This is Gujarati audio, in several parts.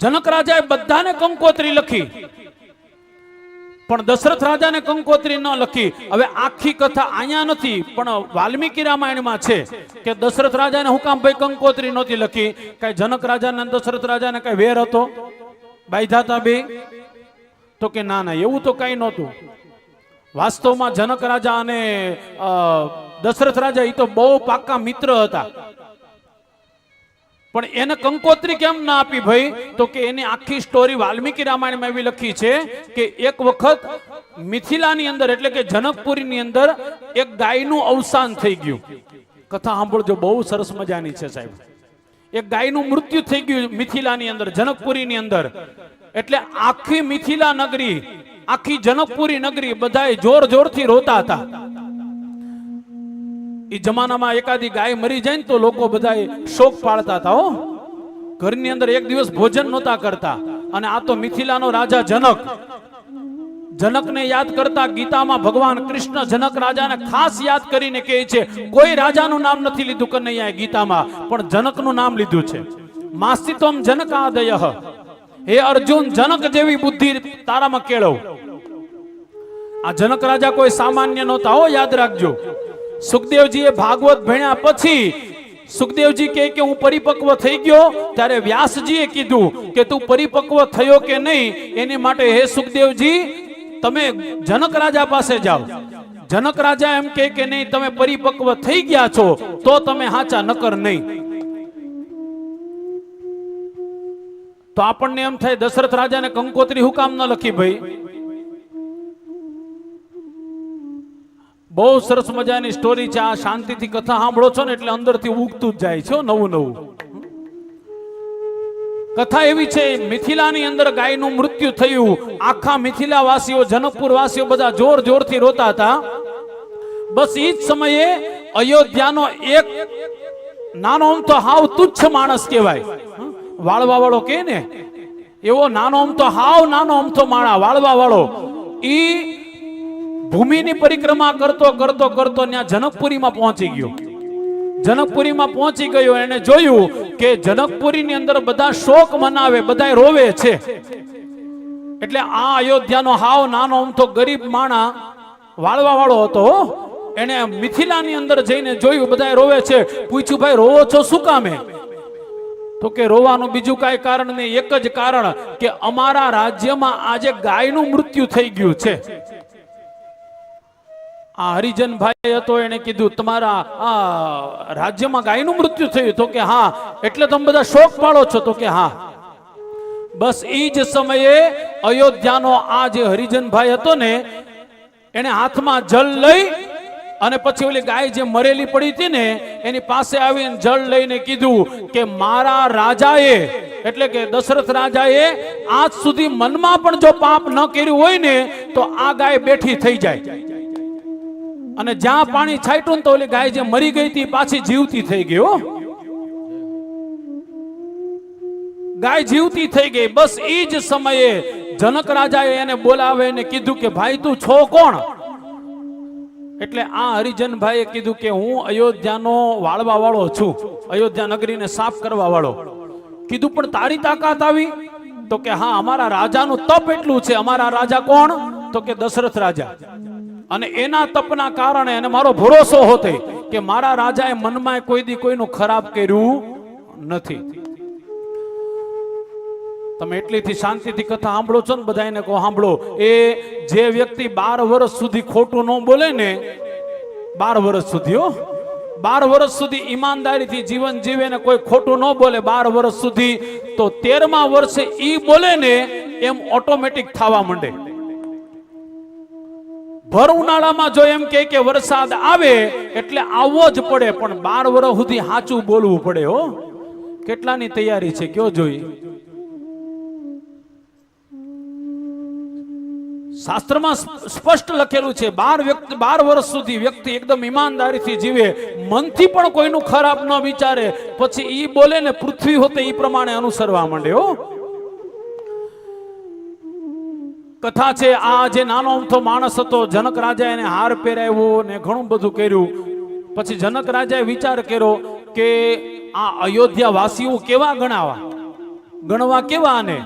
જનક રાજાએ બધાને કંકોત્રી લખી. પણ દશરથ રાજાને કંકોત્રી ન લખી. હવે આખી કથા અહીંયા નથી, પણ વાલ્મીકી રામાયણમાં છે કે દશરથ રાજાને હું કામ ભાઈ કંકોત્રી નહોતી લખી. કઈ જનક રાજાને દશરથ રાજાને કઈ વેર હતો? બાંધાતા બે? તો કે ના ના, એવું તો કઈ નહોતું. વાસ્તવમાં જનક રાજા અને દશરથ રાજા એ તો બહુ પાક્કા મિત્ર હતા. પણ એને કંકોત્રી કેમ ના આપી ભાઈ? તો કે એની આખી સ્ટોરી વાલ્મીકી રામાયણમાં એવી લખી છે કે એક વખત મિથિલાની અંદર, એટલે કે જનકપુરીની અંદર, એક ગાયનું અવસાન થઈ ગયું. કથા સાંભળજો, બહુ સરસ મજાની છે સાહેબ. એક ગાયનું મૃત્યુ થઈ ગયું મિથિલાની અંદર, જનકપુરીની અંદર. એટલે આખી મિથિલા નગરી, આખી જનકપુરી નગરી બધાએ જોર જોરથી રોતા હતા. એ જમાનામાં એકાદી ગાય મરી જાય ને તો લોકો બધા શોક પાડતા હતા, હો. ઘરની અંદર એક દિવસ ભોજન નહોતા કરતા. અને આ તો મિથિલાનો રાજા જનક. જનકને યાદ કરતા ગીતામાં ભગવાન કૃષ્ણ જનક રાજાને ખાસ યાદ કરીને કહે છે, કોઈ રાજાનું નામ નથી લીધું કનૈયાએ ગીતામાં, પણ જનકનું નામ લીધું છે. માસ્તિત્વમ જનક આદય. હે અર્જુન, જનક જેવી બુદ્ધિ તારામાં કેળવ. આ જનક રાજા કોઈ સામાન્ય નહોતા, હો, યાદ રાખજો. સુખદેવજીએ ભાગવત ભણ્યા પછી સુખદેવજી કે હું પરિપક્વ થઈ ગયો, ત્યારે વ્યાસજીએ કીધું કે તું પરિપક્વ થયો કે નહીં, એની માટે હે સુખદેવજી, તમે જનક રાજા પાસે જાઓ. જનક રાજા એમ કે નહીં, તમે પરિપક્વ થઈ ગયા છો, તો તમે હાચા નકર નહીં. તો આપણને એમ થાય, દશરથ રાજાને કંકોત્રી હું કામ ન લખી ભાઈ. બહુ સરસ મજાની સ્ટોરી છે. આ શાંતિથી કથા સાંભળો છો ને એટલે અંદરથી ઉગતું જ જાય છે નવું નવું. કથા એવી છે, મિથિલાની અંદર ગાયનું મૃત્યુ થયું. આખા મિથિલા વાસીઓ જનકપુર વાસીઓ બધા જોર જોરથી રોતા હતા. બસ એ જ સમયે અયોધ્યાનો એક નાનો આમ તો હાવ તુચ્છ માણસ કહેવાય? વાળવા વાળો કે ને? એવો નાનો આમ તો હાવ નાનો આમ તો માણા વાળવા વાળો ઈ ભૂમિની પરિક્રમા કરતો કરતો કરતો ત્યાં જનકપુરીમાં પહોંચી ગયો. જનકપુરીમાં પહોંચી ગયો એને જોયું કે જનકપુરીની અંદર બધા શોક મનાવે બધા રોવે છે. એટલે આ અયોધ્યાનો હાવ નાનો અમથો ગરીબ માણા વાળવા વાળો હતો. એને મિથિલાની અંદર જઈને જોયું બધા રોવે છે. પૂછ્યું, ભાઈ, રોવો છો શું કામે? તો કે રોવાનું બીજું કાંઈ કારણ નહીં, એક જ કારણ કે અમારા રાજ્યમાં આજે ગાયનું મૃત્યુ થઈ ગયું છે. આ હરિજનભાઈ હતો એને કીધું, તમારા, આ, રાજ્યમાં ગાયનું મૃત્યુ થયું. તો કે, હા, એટલે તમે બધા શોક પાડો છો. તો કે, હા. બસ એ જ સમયે અયોધ્યાનો આ જે હરિજનભાઈ હતો ને, એને હાથમાં જલ લઈ અને પછી ઓલી ગાય જે મરેલી પડી હતી ને, એની પાસે આવીને જળ લઈને કીધું કે, મારા રાજાએ, એટલે કે દશરથ રાજાએ આજ સુધી મનમાં પણ જો પાપ ન કર્યું હોય ને, તો આ ગાય બેઠી થઈ જાય. અને જ્યાં પાણી છાંટ્યું તો ઓલી ગાય જે મરી ગઈ હતી પાછી જીવતી થઈ ગઈ, હો. ગાય જીવતી થઈ ગઈ. બસ એ જ સમયે જનક રાજાએ એને બોલાવે અને કીધું કે, ભાઈ, તું છો કોણ? એટલે આ હરિજનભાઈએ કીધું કે, હું અયોધ્યાનો વાળવા વાળો છું. અયોધ્યા નગરીને સાફ કરવા વાળો કીધું, પણ તારી તાકાત આવી? તો કે, હા, અમારા રાજાનું તપ એટલું છે. અમારા રાજા કોણ? તો કે, દશરથ રાજા. અને એના તપના કારણે અને મારો ભરોસો હોતે કે મારા રાજાએ મનમાં કોઈ દી કોઈનું ખરાબ કર્યું નથી. તમે એટલીથી શાંતિથી કથા સાંભળો છો ને બધાને કહો, સાંભળો, એ જે વ્યક્તિ બાર વર્ષ સુધી ખોટું ન બોલે ને, બાર વર્ષ સુધી હો, બાર વર્ષ સુધી ઈમાનદારીથી જીવન જીવે ને કોઈ ખોટું ન બોલે, બાર વર્ષ સુધી તો તેરમા વર્ષે ઈ બોલે ને, એમ ઓટોમેટિક થવા માંડે. ભર ઉનાળામાં જો એમ કહે કે વરસાદ આવે, એટલે આવવો જ પડે, પણ બાર વર્ષ સુધી સાચું બોલવું પડે, હો. કેટલાની તૈયારી છે? કયો જોઈ? શાસ્ત્રમાં સ્પષ્ટ લખેલું છે, બાર વ્યક્તિ, બાર વર્ષ સુધી વ્યક્તિ એકદમ ઈમાનદારીથી જીવે, મનથી પણ કોઈનું ખરાબ ન વિચારે, પછી ઈ બોલે ને પૃથ્વી હોતે ઈ પ્રમાણે અનુસરવા માંડે, હો. કથા છે, આ જે નાનો અમથો માણસ હતો, જનક રાજા એને હાર પહેરાવ્યો ને ઘણું બધું કર્યું. પછી જનક રાજાએ વિચાર કર્યો કે આ અયોધ્યા વાસીઓ કેવા ગણાવા? ગણવા કેવા આને?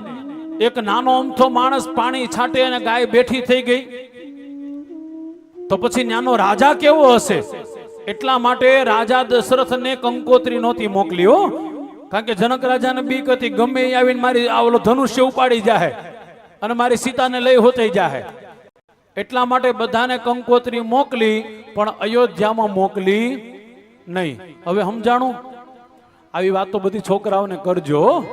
એક નાનો અમથો માણસ પાણી છાંટે અને ગાય બેઠી થઈ ગઈ. તો પછી નાનો રાજા કેવો હશે? એટલા માટે રાજા દશરથને કંકોત્રી નહોતી મોકલી હો. કારણ કે જનક રાજાને બીક હતી, ગમે આવીને મારી આ ઓલો ધનુષ્ય ઉપાડી જાહે. અને મારી સીતાને લઈ હોતી જાહે. એટલા માટે બધાને કંકોત્રી મોકલી, પણ અયોધ્યામાં મોકલી નહીં. હવે સમજાણું? આવી વાતો બધી છોકરાઓને કરજો.